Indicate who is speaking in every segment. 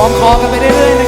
Speaker 1: ้อมคอกันไปเรื่อย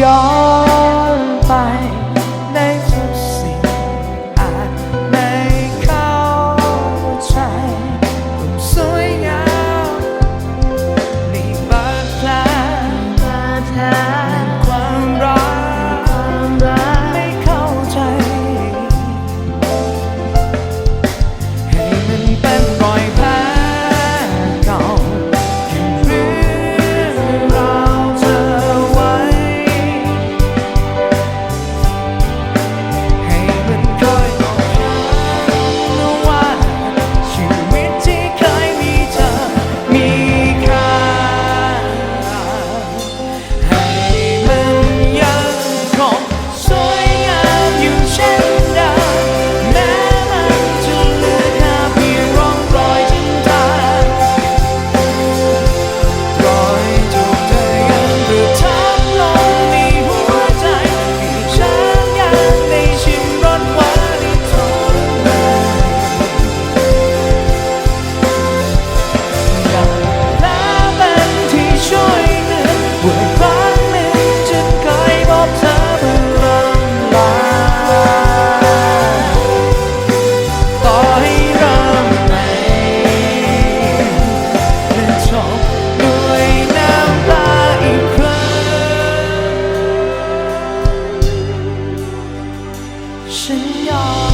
Speaker 1: yeah. Señor.